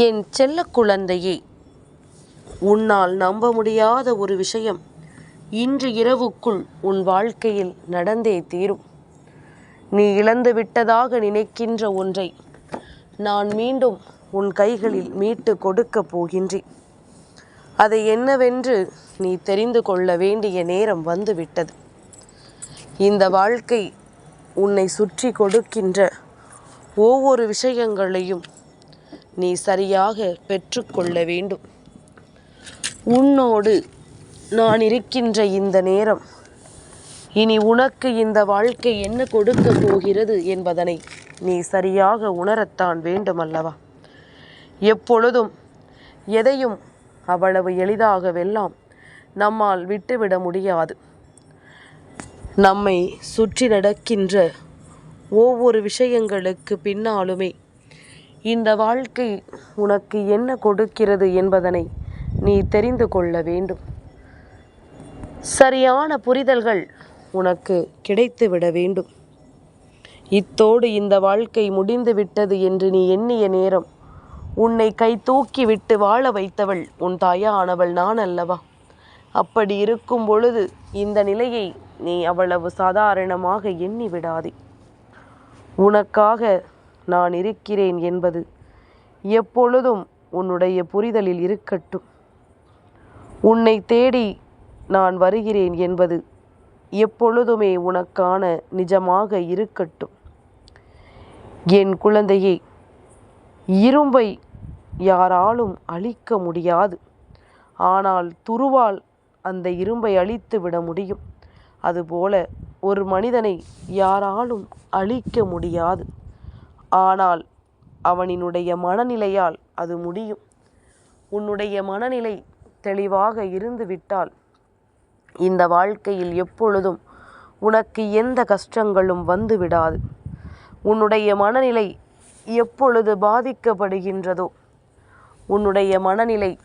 என் செல்ல குழந்தையே உன்னால் நம்ப முடியாத ஒரு விஷயம் இன்று இரவுக்குள் உன் வாழ்க்கையில் நடந்தே தீரும். நீ இழந்து விட்டதாக நினைக்கின்ற ஒன்றை நான் மீண்டும் உன் கைகளில் மீட்டு கொடுக்கப் போகின்றேன். அதை என்னவென்று நீ தெரிந்து கொள்ள வேண்டிய நேரம் வந்துவிட்டது. இந்த வாழ்க்கை உன்னை சுற்றி கொடுக்கின்ற ஒவ்வொரு விஷயங்களையும் நீ சரியாக பெற்றுக்கொள்ள வேண்டும். உன்னோடு நான் இருக்கின்ற இந்த நேரம் இனி உனக்கு இந்த வாழ்க்கை என்ன கொடுக்க போகிறது என்பதனை நீ சரியாக உணரத்தான் வேண்டும் அல்லவா எப்பொழுதும் எதையும் அவ்வளவு எளிதாகவெல்லாம் நம்மால் விட்டுவிட முடியாது. நம்மை சுற்றி நடக்கின்ற ஒவ்வொரு விஷயங்களுக்கு பின்னாலுமே இந்த வாழ்க்கை உனக்கு என்ன கொடுக்கிறது என்பதனை நீ தெரிந்து கொள்ள வேண்டும். சரியான புரிதல்கள் உனக்கு கிடைத்துவிட வேண்டும். இத்தோடு இந்த வாழ்க்கை முடிந்து விட்டது என்று நீ எண்ணிய நேரம் உன்னை கை தூக்கி விட்டு வாழ வைத்தவள் உன் தாயானவள் நான் அல்லவா? அப்படி இருக்கும் பொழுது இந்த நிலையை நீ அவ்வளவு சாதாரணமாக எண்ணி விடாதே. உனக்காக நான் இருக்கிறேன் என்பது எப்பொழுதும் உன்னுடைய புரிதலில் இருக்கட்டும். உன்னை தேடி நான் வருகிறேன் என்பது எப்பொழுதுமே உனக்கான நிஜமாக இருக்கட்டும். என் குழந்தையே இரும்பை யாராலும் அழிக்க முடியாது. ஆனால் துருவால் அந்த இரும்பை அழித்து விட முடியும். அதுபோல ஒரு மனிதனை யாராலும் அழிக்க முடியாது. ஆனால் அவனினுடைய மனநிலையால் அது முடியும். உன்னுடைய மனநிலை தெளிவாக இருந்துவிட்டால் இந்த வாழ்க்கையில் எப்பொழுதும் உனக்கு எந்த கஷ்டங்களும் வந்து விடாது உன்னுடைய மனநிலை எப்பொழுது பாதிக்கப்படுகின்றதோ உன்னுடைய மனநிலை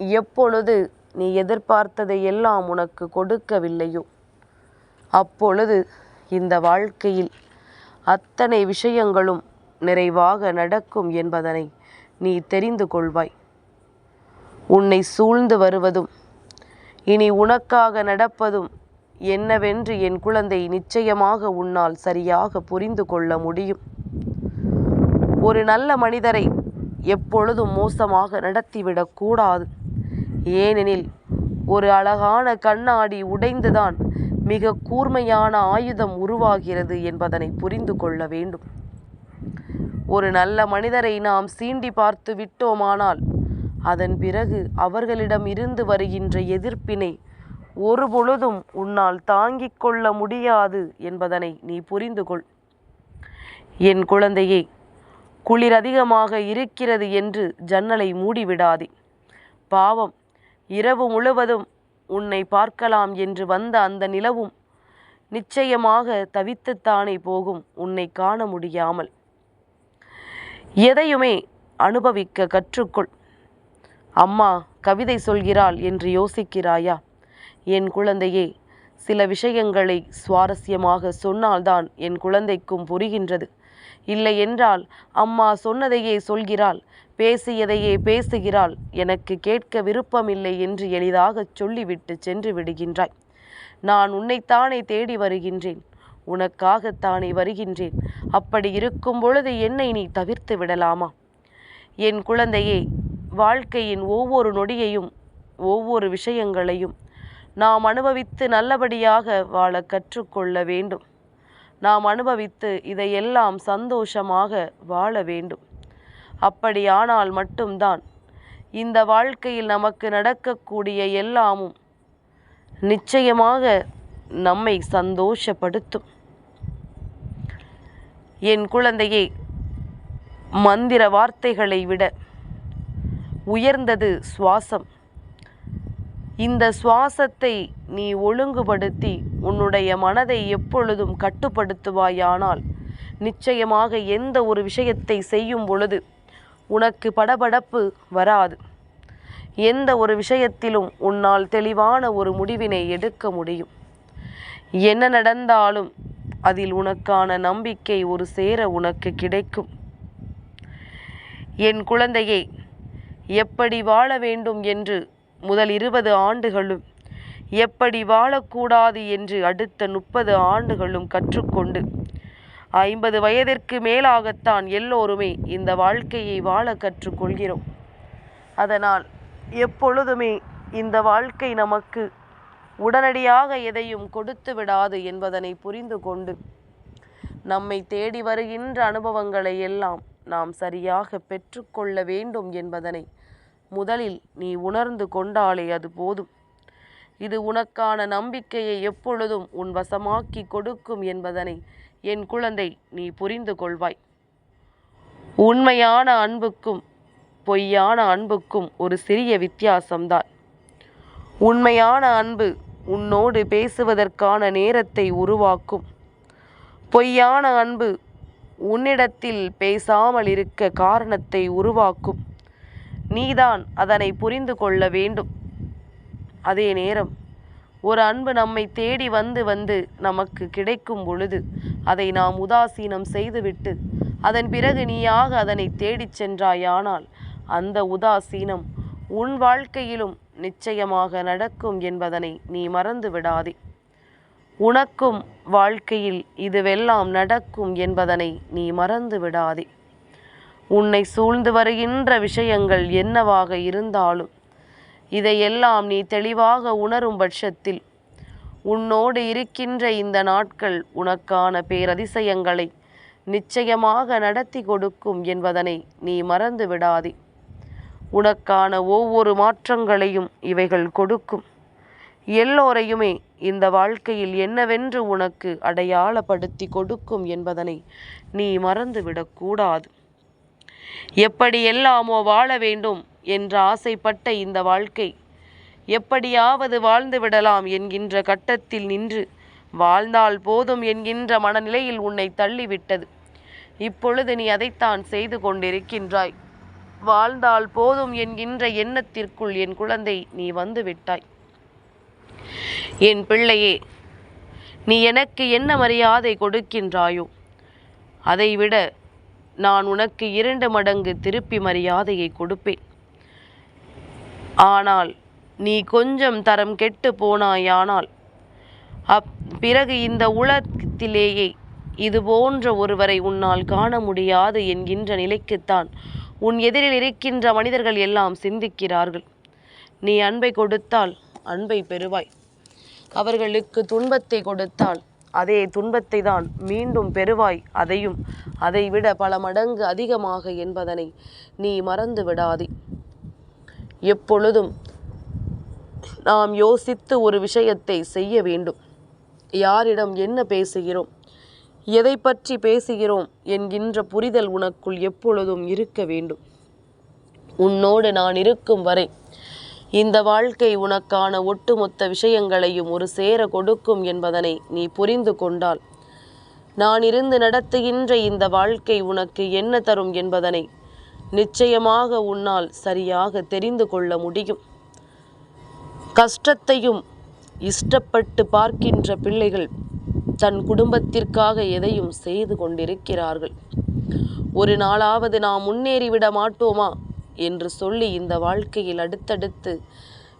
எப்பொழுது நீ எதிர்பார்த்ததை எல்லாம் உனக்கு கொடுக்கவில்லையோ அப்பொழுது இந்த வாழ்க்கையில் அத்தனை விஷயங்களும் நிறைவாக நடக்கும் என்பதனை நீ தெரிந்து கொள்வாய். உன்னை சூழ்ந்து வருவதும் இனி உனக்காக நடப்பதும் என்னவென்று என் குழந்தை நிச்சயமாக உன்னால் சரியாக புரிந்து கொள்ள முடியும். ஒரு நல்ல மனிதரை எப்பொழுதும் மோசமாக நடத்திவிடக் கூடாது. ஏனெனில் ஒரு அழகான கண்ணாடி உடைந்துதான் மிக கூர்மையான ஆயுதம் உருவாகிறது என்பதனை புரிந்து கொள்ள வேண்டும். ஒரு நல்ல மனிதரை நாம் சீண்டி பார்த்து விட்டோமானால் அதன் பிறகு அவர்களிடம் இருந்து வருகின்ற எதிர்ப்பினை ஒரு பொழுதும் உன்னால் தாங்கிக் கொள்ள முடியாது என்பதனை நீ புரிந்து கொள் என் குழந்தையே குளிர் அதிகமாக இருக்கிறது என்று ஜன்னலை மூடிவிடாதே. பாவம் இரவு முழுவதும் உன்னை பார்க்கலாம் என்று வந்த அந்த நிலவும் நிச்சயமாக தவித்துத்தானே போகும் உன்னை காண முடியாமல். எதையுமே அனுபவிக்க கற்றுக்கொள். அம்மா கவிதை சொல்கிறாள் என்று யோசிக்கிறாயா? என் குழந்தையே சில விஷயங்களை சுவாரஸ்யமாக சொன்னால்தான் என் குழந்தைக்கும் புரிகின்றது. இல்லை என்றால் அம்மா சொன்னதையே சொல்கிறாள் பேசியதையே பேசுகிறாள் எனக்கு கேட்க விருப்பமில்லை என்று எளிதாகச் சொல்லிவிட்டு சென்று விடுகின்றாய். நான் உன்னைத்தானே தேடி வருகின்றேன். உனக்காகத்தானே வருகின்றேன். அப்படி இருக்கும் பொழுது என்னை நீ தவிர்த்து விடலாமா? என் குழந்தையே வாழ்க்கையின் ஒவ்வொரு நொடியையும் ஒவ்வொரு விஷயங்களையும் நாம் அனுபவித்து நல்லபடியாக வாழ கற்றுக்கொள்ள வேண்டும். நாம் அனுபவித்து இதையெல்லாம் சந்தோஷமாக வாழ வேண்டும். அப்படியானால் மட்டும்தான் இந்த வாழ்க்கையில் நமக்கு நடக்கக்கூடிய எல்லாமும் நிச்சயமாக நம்மை சந்தோஷப்படுத்தும். என் குழந்தையே மந்திர வார்த்தைகளை விட உயர்ந்தது சுவாசம். இந்த சுவாசத்தை நீ ஒழுங்குபடுத்தி உன்னுடைய மனதை எப்பொழுதும் கட்டுப்படுத்துவாயானால் நிச்சயமாக எந்த ஒரு விஷயத்தை செய்யும் பொழுது உனக்கு படபடப்பு வராது. எந்த ஒரு விஷயத்திலும் உன்னால் தெளிவான ஒரு முடிவினை எடுக்க முடியும். என்ன நடந்தாலும் அதில் உனக்கான நம்பிக்கை ஒரு சேர உனக்கு கிடைக்கும். என் குழந்தையை எப்படி வாழ வேண்டும் என்று முதல் இருபது ஆண்டுகளும் எப்படி வாழக்கூடாது என்று அடுத்த முப்பது ஆண்டுகளும் கற்றுக்கொண்டு ஐம்பது வயதிற்கு மேலாகத்தான் எல்லோருமே இந்த வாழ்க்கையை வாழ கற்றுக்கொள்கிறோம். அதனால் எப்பொழுதுமே இந்த வாழ்க்கை நமக்கு உடனடியாக எதையும் கொடுத்து விடாது என்பதனை புரிந்து கொண்டு நம்மை தேடி வருகின்ற அனுபவங்களை எல்லாம் நாம் சரியாக பெற்றுக்கொள்ள வேண்டும் என்பதனை முதலில் நீ உணர்ந்து கொண்டாலே அது போதும். இது உனக்கான நம்பிக்கையை எப்பொழுதும் உன் வசமாக்கி கொடுக்கும் என்பதனை என் குழந்தை நீ புரிந்து கொள்வாய். உண்மையான அன்புக்கும் பொய்யான அன்புக்கும் ஒரு சிறிய வித்தியாசம்தான். உண்மையான அன்பு உன்னோடு பேசுவதற்கான நேரத்தை உருவாக்கும். பொய்யான அன்பு உன்னிடத்தில் பேசாமல் இருக்க காரணத்தை உருவாக்கும். நீதான் அதனை புரிந்து கொள்ள வேண்டும். அதே நேரம் ஒரு அன்பு நம்மை தேடி வந்து வந்து நமக்கு கிடைக்கும் பொழுது அதை நாம் உதாசீனம் செய்துவிட்டு அதன் பிறகு நீயாக அதனை தேடிச் சென்றாயானால் அந்த உதாசீனம் உன் வாழ்க்கையிலும் நிச்சயமாக நடக்கும் என்பதனை நீ மறந்து விடாதே உனக்கும் வாழ்க்கையில் இதுவெல்லாம் நடக்கும் என்பதனை நீ மறந்து விடாதே உன்னை சூழ்ந்து வருகின்ற விஷயங்கள் என்னவாக இருந்தாலும் இதையெல்லாம் நீ தெளிவாக உணரும் பட்சத்தில் உன்னோடு இருக்கின்ற இந்த நாட்கள் உனக்கான பேரதிசயங்களை நிச்சயமாக நடத்தி கொடுக்கும் என்பதனை நீ மறந்து விடாதே உனக்கான ஒவ்வொரு மாற்றங்களையும் இவைகள் கொடுக்கும். எல்லோரையுமே இந்த வாழ்க்கையில் என்னவென்று உனக்கு அடையாளப்படுத்தி கொடுக்கும் என்பதனை நீ மறந்துவிடக்கூடாது எப்படி எல்லாமோ வாழ வேண்டும் என்று ஆசைப்பட்ட இந்த வாழ்க்கை எப்படியாவது வாழ்ந்து விடலாம் என்கின்ற கட்டத்தில் நின்று வாழ்ந்தால் போதும் என்கின்ற மனநிலையில் உன்னை தள்ளிவிட்டது. இப்பொழுது நீ அதைத்தான் செய்து கொண்டிருக்கின்றாய். வாழ்ந்தால் போதும் என்கின்ற எண்ணத்திற்குள் என் குழந்தை நீ வந்து விட்டாய். என் பிள்ளையே நீ எனக்கு என்ன மரியாதை கொடுக்கின்றாயோ அதைவிட நான் உனக்கு இரண்டு மடங்கு திருப்பி மரியாதையை கொடுப்பேன். ஆனால் நீ கொஞ்சம் தரம் கெட்டு போனாயானால் அப் பிறகு இந்த உலகத்திலேயே இது போன்ற ஒருவரை உன்னால் காண முடியாது என்கின்ற நிலைக்குத்தான் உன் எதிரில் இருக்கின்ற மனிதர்கள் எல்லாம் சிந்திக்கிறார்கள். நீ அன்பை கொடுத்தால் அன்பை பெறுவாய். அவர்களுக்கு துன்பத்தை கொடுத்தால் அதே துன்பத்தை தான் மீண்டும் பெறுவாய். அதையும் அதைவிட பல மடங்கு அதிகமாக என்பதனை நீ மறந்து விடாதே. எப்பொழுதும் நாம் யோசித்து ஒரு விஷயத்தை செய்ய வேண்டும். யாரிடம் என்ன பேசுகிறோம்? எதை பற்றி பேசுகிறோம் என்கின்ற புரிதல் உனக்குள் எப்பொழுதும் இருக்க வேண்டும். உன்னோடு நான் இருக்கும் வரை இந்த வாழ்க்கை உனக்கான ஒட்டுமொத்த விஷயங்களையும் ஒரு சேர கொடுக்கும் என்பதனை நீ புரிந்து கொண்டால் நான் இருந்து நடத்துகின்ற இந்த வாழ்க்கை உனக்கு என்ன தரும் என்பதனை நிச்சயமாக உன்னால் சரியாக தெரிந்து கொள்ள முடியும். கஷ்டத்தையும் இஷ்டப்பட்டு பார்க்கின்ற பிள்ளைகள் தன் குடும்பத்திற்காக எதையும் செய்து கொண்டிருக்கிறார்கள். ஒரு நாளாவது நாம் முன்னேறிவிட மாட்டோமா? என்று சொல்லி இந்த வாழ்க்கையில் அடுத்தடுத்து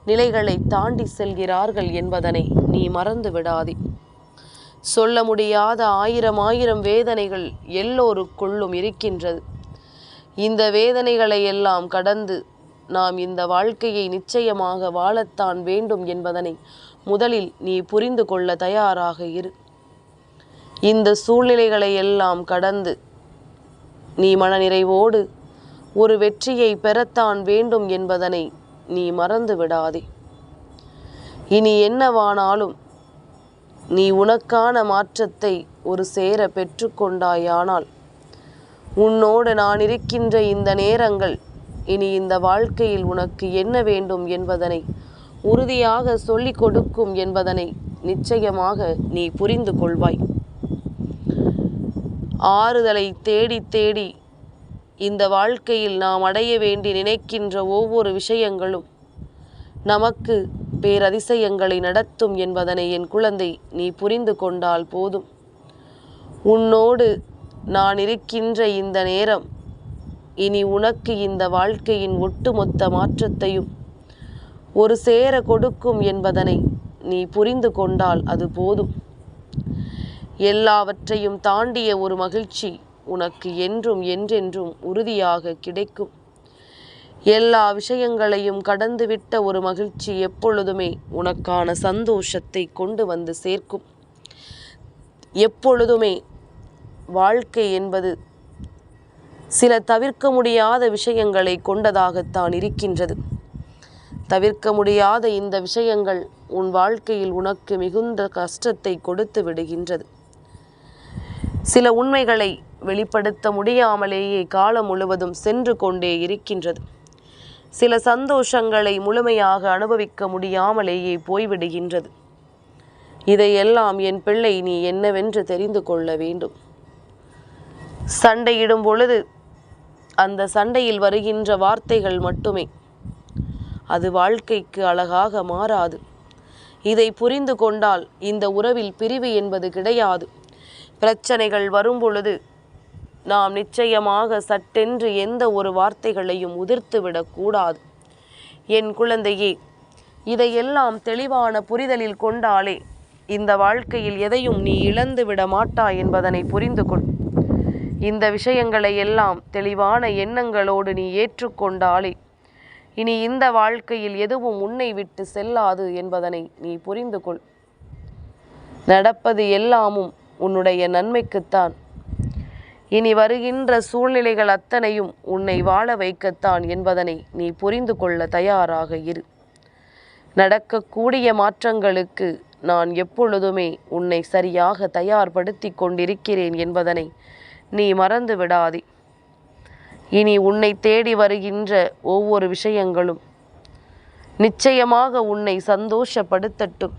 நிலைகளை தாண்டி செல்கிறார்கள் என்பதனை நீ மறந்து விடாதே. சொல்ல முடியாத ஆயிரம் ஆயிரம் வேதனைகள் எல்லோருக்குள்ளும் இருக்கின்றது. இந்த வேதனைகளை எல்லாம் கடந்து நாம் இந்த வாழ்க்கையை நிச்சயமாக வாழத்தான் வேண்டும் என்பதனை முதலில் நீ புரிந்து கொள்ள தயாராக இரு. இந்த சூழ்நிலைகளை எல்லாம் கடந்து நீ மனநிறைவோடு ஒரு வெற்றியை பெறத்தான் வேண்டும் என்பதனை நீ மறந்து விடாதே. இனி என்னவானாலும் நீ உனக்கான மாற்றத்தை ஒரு சேர பெற்றுக்கொண்டாயானால் உன்னோடு நான் இருக்கின்ற இந்த நேரங்கள் இனி இந்த வாழ்க்கையில் உனக்கு என்ன வேண்டும் என்பதனை உறுதியாக சொல்லிக் கொடுக்கும் என்பதனை நிச்சயமாக நீ புரிந்து கொள்வாய். ஆறுதலை தேடி தேடி இந்த வாழ்க்கையில் நாம் அடைய வேண்டி நினைக்கின்ற ஒவ்வொரு விஷயங்களும் நமக்கு பேரதிசயங்களை நடத்தும் என்பதனை என் குழந்தை நீ புரிந்து கொண்டால் போதும். உன்னோடு நான் இருக்கின்ற இந்த நேரம் இனி உனக்கு இந்த வாழ்க்கையின் ஒட்டுமொத்த மாற்றத்தையும் ஒரு சேர கொடுக்கும் என்பதனை நீ புரிந்து கொண்டால் அது போதும். எல்லாவற்றையும் தாண்டிய ஒரு மகிழ்ச்சி உனக்கு என்றும் என்றென்றும் உறுதியாக கிடைக்கும். எல்லா விஷயங்களையும் கடந்துவிட்ட ஒரு மகிழ்ச்சி எப்பொழுதுமே உனக்கான சந்தோஷத்தை கொண்டு வந்து சேர்க்கும். எப்பொழுதுமே வாழ்க்கை என்பது சில தவிர்க்க முடியாத விஷயங்களை கொண்டதாகத்தான் இருக்கின்றது. தவிர்க்க முடியாத இந்த விஷயங்கள் உன் வாழ்க்கையில் உனக்கு மிகுந்த கஷ்டத்தை கொடுத்து விடுகின்றது. சில உண்மைகளை வெளிப்படுத்த முடியாமலேயே காலம் முழுவதும் சென்று கொண்டே இருக்கின்றது. சில சந்தோஷங்களை முழுமையாக அனுபவிக்க முடியாமலேயே போய்விடுகின்றது. இதையெல்லாம் என் பிள்ளை நீ என்னவென்று தெரிந்து கொள்ள வேண்டும். சண்டையிடும் பொழுது அந்த சண்டையில் வருகின்ற வார்த்தைகள் மட்டுமே. அது வாழ்க்கைக்கு அழகாக மாறாது. இதை புரிந்து கொண்டால் இந்த உறவில் பிரிவு என்பது கிடையாது. பிரச்சனைகள் வரும்பொழுது நாம் நிச்சயமாக சட்டென்று எந்த ஒரு வார்த்தைகளையும் உதிர்த்து விடக்கூடாது என் குழந்தையே இதையெல்லாம் தெளிவான புரிதலில் கொண்டாலே இந்த வாழ்க்கையில் எதையும் நீ இழந்து விட மாட்டாய் என்பதனை புரிந்து கொள். இந்த விஷயங்களை எல்லாம் தெளிவான எண்ணங்களோடு நீ ஏற்றுக்கொண்டாலே இனி இந்த வாழ்க்கையில் எதுவும் உன்னை விட்டு செல்லாது என்பதனை நீ புரிந்து கொள். நடப்பது எல்லாமும் உன்னுடைய நன்மைக்குத்தான். இனி வருகின்ற சூழ்நிலைகள் அத்தனையும் உன்னை வாழ வைக்கத்தான் என்பதனை நீ புரிந்து கொள்ள தயாராக இரு. நடக்கக்கூடிய மாற்றங்களுக்கு நான் எப்பொழுதுமே உன்னை சரியாக தயார்படுத்தி கொண்டிருக்கிறேன் என்பதனை நீ மறந்து விடாதே. இனி உன்னை தேடி வருகின்ற ஒவ்வொரு விஷயங்களும் நிச்சயமாக உன்னை சந்தோஷப்படுத்தட்டும்.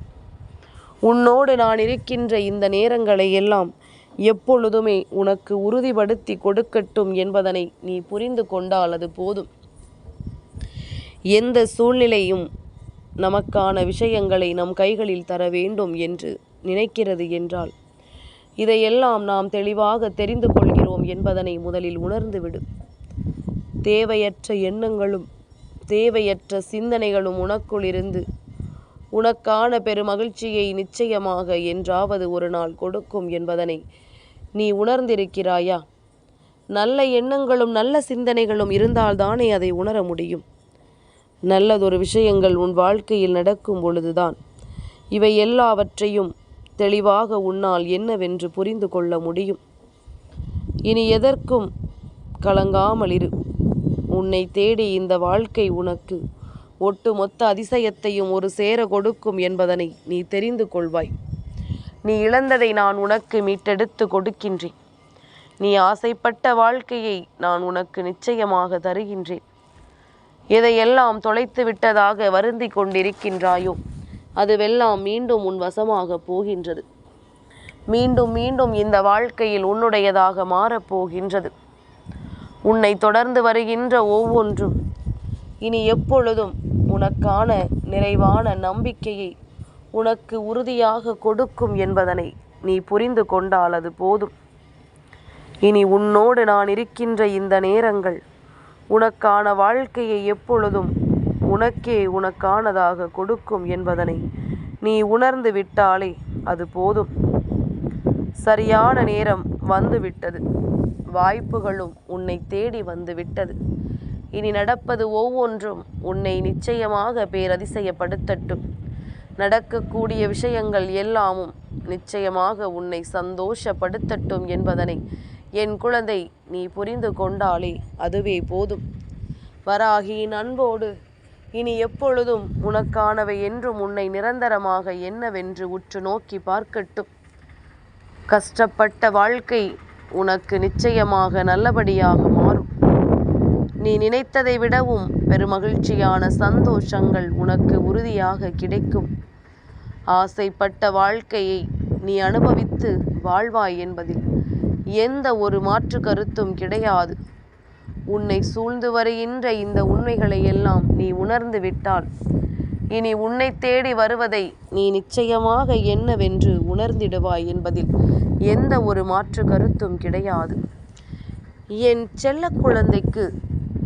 உன்னோடு நான் இருக்கின்ற இந்த நேரங்களை எல்லாம் எப்பொழுதுமே உனக்கு உறுதிப்படுத்தி கொடுக்கட்டும் என்பதனை நீ புரிந்து கொண்டால் அது போதும். எந்த சூழ்நிலையும் நமக்கான விஷயங்களை நம் கைகளில் தர வேண்டும் என்று நினைக்கிறது என்றால் இதையெல்லாம் நாம் தெளிவாக தெரிந்து கொள்கிறோம் என்பதனை முதலில் உணர்ந்துவிடும் தேவையற்ற எண்ணங்களும் தேவையற்ற சிந்தனைகளும் உனக்குள் இருந்து உனக்கான பெருமகிழ்ச்சியை நிச்சயமாக என்றாவது ஒரு நாள் கொடுக்கும் என்பதனை நீ உணர்ந்திருக்கிறாயா? நல்ல எண்ணங்களும் நல்ல சிந்தனைகளும் இருந்தால்தானே அதை உணர முடியும். நல்லதொரு விஷயங்கள் உன் வாழ்க்கையில் நடக்கும் பொழுதுதான். இவை எல்லாவற்றையும் தெளிவாக உன்னால் என்னவென்று புரிந்து கொள்ள முடியும். இனி எதற்கும் கலங்காமல் இரு உன்னை தேடி இந்த வாழ்க்கை உனக்கு ஒட்டுமொத்த அதிசயத்தையும் ஒரு சேர கொடுக்கும் என்பதனை நீ தெரிந்து கொள்வாய். நீ இழந்ததை நான் உனக்கு மீட்டெடுத்து கொடுக்கின்றேன். நீ ஆசைப்பட்ட வாழ்க்கையை நான் உனக்கு நிச்சயமாக தருகின்றேன். எதையெல்லாம் தொலைத்து விட்டதாக வருந்தி கொண்டிருக்கின்றாயோ அதுவெல்லாம் மீண்டும் உன் வசமாக போகின்றது. மீண்டும் மீண்டும் இந்த வாழ்க்கையில் உன்னுடையதாக மாறப்போகின்றது உன்னை தொடர்ந்து வருகின்ற ஒவ்வொன்றும் இனி எப்பொழுதும் உனக்கான நிறைவான நம்பிக்கையை உனக்கு உறுதியாக கொடுக்கும் என்பதனை நீ புரிந்து கொண்டால் அது போதும். இனி உன்னோடு நான் இருக்கின்ற இந்த நேரங்கள் உனக்கான வாழ்க்கையை எப்பொழுதும் உனக்கே உனக்கானதாக கொடுக்கும் என்பதனை நீ உணர்ந்து விட்டாலே அது போதும். சரியான நேரம் வந்துவிட்டது. வாய்ப்புகளும் உன்னை தேடி வந்து விட்டது இனி நடப்பது ஒவ்வொன்றும் உன்னை நிச்சயமாக பேரதிசயப்படுத்தட்டும். நடக்கக்கூடிய விஷயங்கள் எல்லாமும் நிச்சயமாக உன்னை சந்தோஷப்படுத்தட்டும் என்பதனை என் குழந்தை நீ புரிந்து கொண்டாலே அதுவே போதும். வராகியின் அன்போடு இனி எப்பொழுதும் உனக்கானவை என்றும் உன்னை நிரந்தரமாக என்னவென்று உற்று நோக்கி பார்க்கட்டும். கஷ்டப்பட்ட வாழ்க்கை உனக்கு நிச்சயமாக நல்லபடியாகும் நீ நினைத்ததை விடவும் பெருமகிழ்ச்சியான சந்தோஷங்கள் உனக்கு உறுதியாக கிடைக்கும். ஆசைப்பட்ட வாழ்க்கையை நீ அனுபவித்து வாழ்வாய் என்பதில் எந்த ஒரு மாற்று கருத்தும் கிடையாது. உன்னை சூழ்ந்து வருகின்ற இந்த உண்மைகளை எல்லாம் நீ உணர்ந்து விட்டால் இனி உன்னை தேடி வருவதை நீ நிச்சயமாக என்னவென்று உணர்ந்திடுவாய் என்பதில் எந்த ஒரு மாற்று கருத்தும் கிடையாது. என் செல்ல குழந்தைக்கு